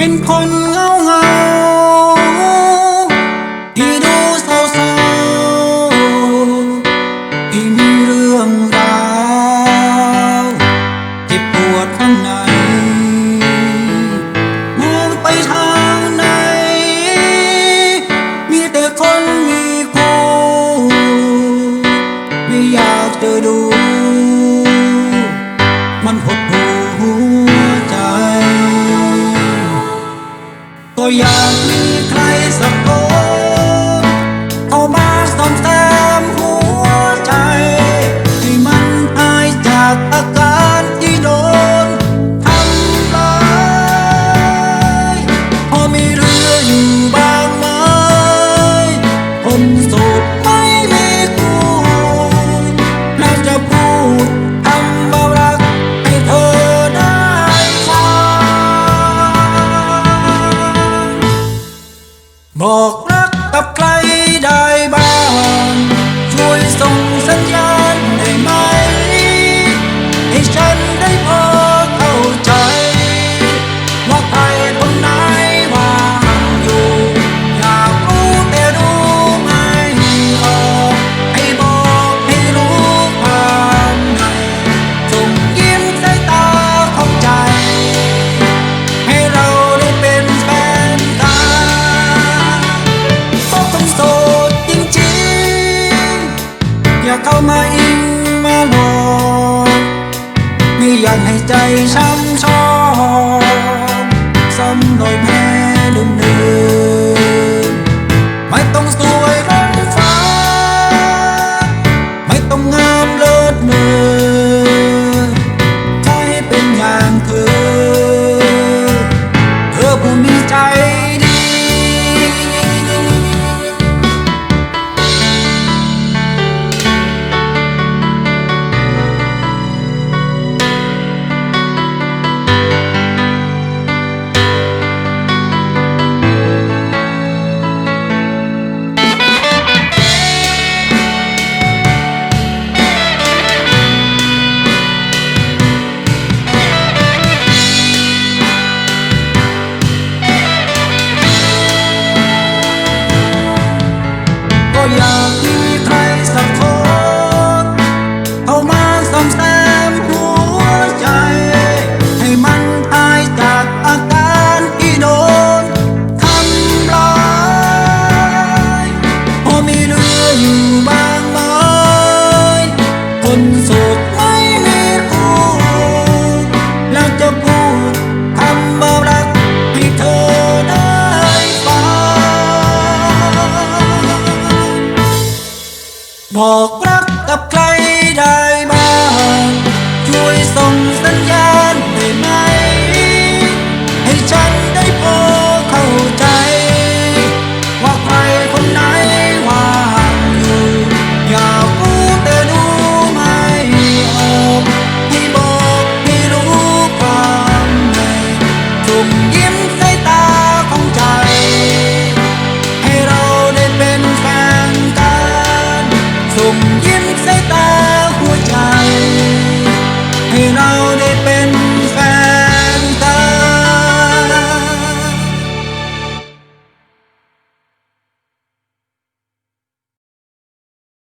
เป็นคนเงาเงาที่ดูเศร้าเศร้าที่มีเรื่องราวที่ปวดข้างในมองไปทางไหน มีแต่คนมีคู่ไม่อยากจะดู มันหด Yeah. Mark เข้ามาอิงมาหลอกไม่อยากให้ใจช้ำชอ Maya บอกรัก